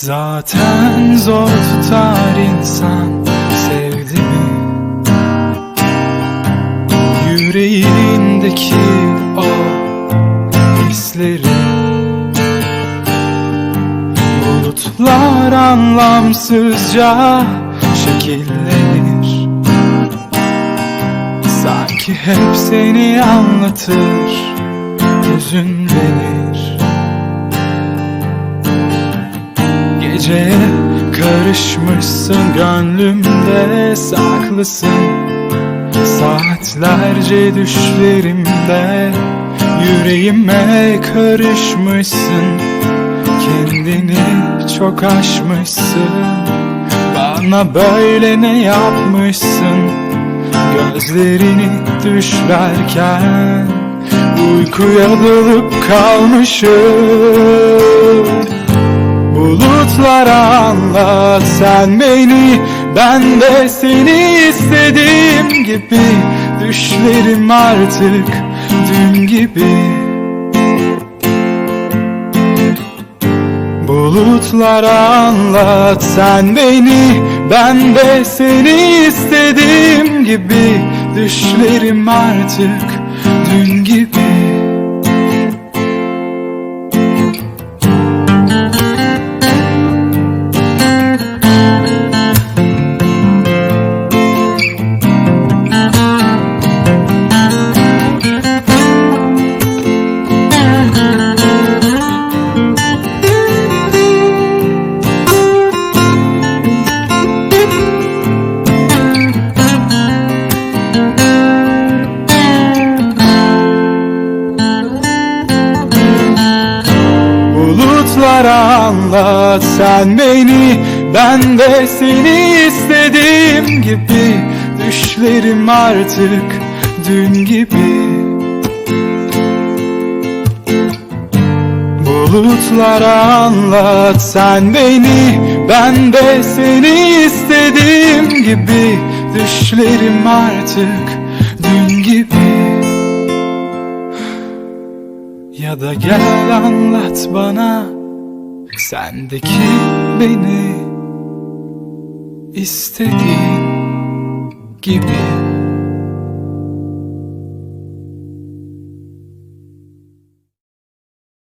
Zaten zor tutar insan sevdi mi? Yüreğindeki o hisleri. Bulutlar anlamsızca şekillenir. Sanki hep seni anlatır Hüzünlenir Geceye karışmışsın Gönlümde saklısın. Saatlerce düşlerimde Yüreğime karışmışsın. Kendini çok aşmışsın. Bana böyle ne yapmışsın? Gözlerini düşlerken Uykuya dalıp kalmışım Bulutlara anlat sen beni Ben de seni istediğim gibi. Düşlerim artık dün gibi. Bulutlara anlat sen beni Ben de seni istediğim gibi. Düşlerim artık dün gibi Bulutlara anlat sen beni. Ben de seni istediğim gibi. Düşlerim artık dün gibi. Bulutlara anlat sen beni. Ben de seni istediğim gibi. Düşlerim artık dün gibi. Ya da gel anlat bana Sendeki beni istediğin gibi